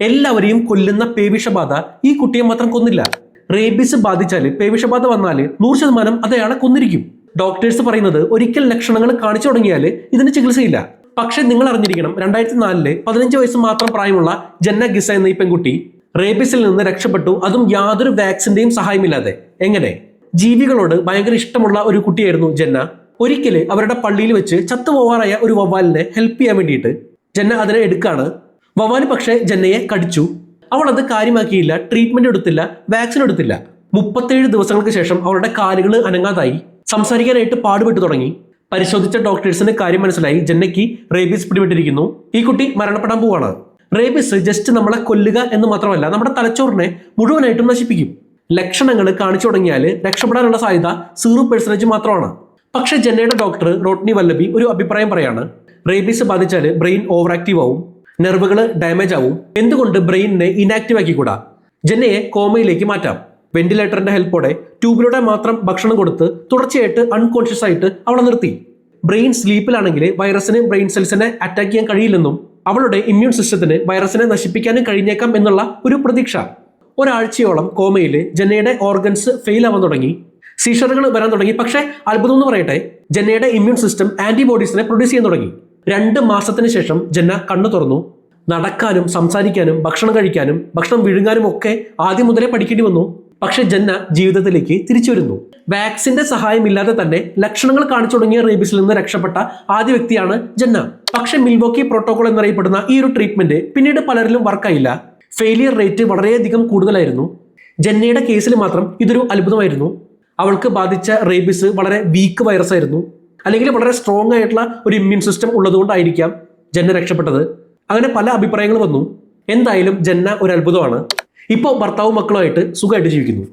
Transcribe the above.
എല്ലാവരെയും കൊല്ലുന്ന പേവിഷബാധ ഈ കുട്ടിയെ മാത്രം കൊന്നില്ല. റേബിസ് ബാധിച്ചാൽ പേവിഷബാധ വന്നാൽ നൂറ് ശതമാനം അത് അയാളെ കൊന്നിരിക്കും. ഡോക്ടേഴ്സ് പറയുന്നത് ഒരിക്കൽ ലക്ഷണങ്ങൾ കാണിച്ചു തുടങ്ങിയാൽ ഇതിന് ചികിത്സയില്ല. പക്ഷെ നിങ്ങൾ അറിഞ്ഞിരിക്കണം രണ്ടായിരത്തി നാലിൽ പതിനഞ്ച് വയസ്സ് മാത്രം പ്രായമുള്ള ജന്ന ഗിസ എന്ന ഈ പെൺകുട്ടി റേബിസിൽ നിന്ന് രക്ഷപ്പെട്ടു അതും യാതൊരു വാക്സിന്റെയും സഹായമില്ലാതെ. എങ്ങനെ? ജീവികളോട് ഭയങ്കര ഇഷ്ടമുള്ള ഒരു കുട്ടിയായിരുന്നു ജന്ന. ഒരിക്കൽ അവരുടെ പള്ളിയിൽ വെച്ച് ചത്തുപോവാറായ ഒരു വവ്വാലിനെ ഹെൽപ്പ് ചെയ്യാൻ വേണ്ടിയിട്ട് ജന്ന അതിനെ എടുക്കാണ്. വവ്വാൽ പക്ഷേ ജന്നയെ കടിച്ചു. അവൾ അത് കാര്യമാക്കിയില്ല ട്രീറ്റ്മെന്റ് എടുത്തില്ല വാക്സിൻ എടുത്തില്ല. മുപ്പത്തേഴ് ദിവസങ്ങൾക്ക് ശേഷം അവളുടെ കാലുകൾ അനങ്ങാതായി. സംസാരിക്കാനായിട്ട് പാടുപെട്ടു തുടങ്ങി. പരിശോധിച്ച ഡോക്ടേഴ്സിന് കാര്യം മനസ്സിലായി. ജന്നയ്ക്ക് റേബീസ് പിടിപെട്ടിരിക്കുന്നു. ഈ കുട്ടി മരണപ്പെടാൻ പോവാണ്. റേബീസ് ജസ്റ്റ് നമ്മളെ കൊല്ലുക എന്ന് മാത്രമല്ല നമ്മുടെ തലച്ചോറിനെ മുഴുവനായിട്ടും നശിപ്പിക്കും. ലക്ഷണങ്ങൾ കാണിച്ചു തുടങ്ങിയാൽ രക്ഷപ്പെടാനുള്ള സാധ്യത സീറോ പെർസെന്റേജ് മാത്രമാണ്. പക്ഷെ ജന്നയുടെ ഡോക്ടർ റോട്ട്നി വല്ലബി ഒരു അഭിപ്രായം പറയാണ്. റേബീസ് ബാധിച്ചാൽ ബ്രെയിൻ ഓവർ ആക്റ്റീവ് ആവും. നെർവുകൾ ഡാമേജ് ആവും. എന്തുകൊണ്ട് ബ്രെയിനിനെ ഇനാക്റ്റീവ് ആക്കിക്കൂടാ? ജെന്നയെ കോമയിലേക്ക് മാറ്റാം. വെന്റിലേറ്ററിന്റെ ഹെൽപ്പോടെ ട്യൂബിലൂടെ മാത്രം ഭക്ഷണം കൊടുത്ത് തുടർച്ചയായിട്ട് അൺകോൺഷ്യസ് ആയിട്ട് അവളെ നിർത്തി. ബ്രെയിൻ സ്ലീപ്പിലാണെങ്കിൽ വൈറസിന് ബ്രെയിൻ സെൽസിനെ അറ്റാക്ക് ചെയ്യാൻ കഴിയില്ലെന്നും അവളുടെ ഇമ്മ്യൂൺ സിസ്റ്റത്തിന് വൈറസിനെ നശിപ്പിക്കാനും കഴിഞ്ഞേക്കാം എന്നുള്ള ഒരു പ്രതീക്ഷ. ഒരാഴ്ചയോളം കോമയിൽ ജനയുടെ ഓർഗൻസ് ഫെയിൽ ആവാൻ തുടങ്ങി. സീഷറുകൾ വരാൻ തുടങ്ങി. പക്ഷേ അത്ഭുതം എന്ന് പറയട്ടെ ജനയുടെ ഇമ്മ്യൂൺ സിസ്റ്റം ആന്റിബോഡീസിനെ പ്രൊഡ്യൂസ് ചെയ്യാൻ തുടങ്ങി. രണ്ട് മാസത്തിന് ശേഷം ജന്ന കണ്ണു തുറന്നു. നടക്കാനും സംസാരിക്കാനും ഭക്ഷണം കഴിക്കാനും ഭക്ഷണം വിഴുങ്ങാനും ഒക്കെ ആദ്യം മുതലേ പഠിക്കേണ്ടി വന്നു. പക്ഷെ ജന്ന ജീവിതത്തിലേക്ക് തിരിച്ചു വരുന്നു. വാക്സിന്റെ സഹായമില്ലാതെ തന്നെ ലക്ഷണങ്ങൾ കാണിച്ചു തുടങ്ങിയ റേബീസിൽ നിന്ന് രക്ഷപ്പെട്ട ആദ്യ വ്യക്തിയാണ് ജന്ന. പക്ഷെ മിൽവോക്കി പ്രോട്ടോകോൾ എന്നറിയപ്പെടുന്ന ഈ ഒരു ട്രീറ്റ്മെന്റ് പിന്നീട് പലരിലും വർക്കായില്ല. ഫെയിലിയർ റേറ്റ് വളരെയധികം കൂടുതലായിരുന്നു. ജന്നയുടെ കേസിൽ മാത്രം ഇതൊരു അത്ഭുതമായിരുന്നു. അവൾക്ക് ബാധിച്ച റേബിസ് വളരെ വീക്ക് വൈറസ് ആയിരുന്നു അല്ലെങ്കിൽ വളരെ സ്ട്രോങ് ആയിട്ടുള്ള ഒരു ഇമ്മ്യൂൺ സിസ്റ്റം ഉള്ളതുകൊണ്ടായിരിക്കാം ജന്ന രക്ഷപ്പെട്ടത്. അങ്ങനെ പല അഭിപ്രായങ്ങൾ വന്നു. എന്തായാലും ജന്ന ഒരു അത്ഭുതമാണ്. ഇപ്പോൾ ഭർത്താവും മക്കളുമായിട്ട് സുഖമായിട്ട് ജീവിക്കുന്നു.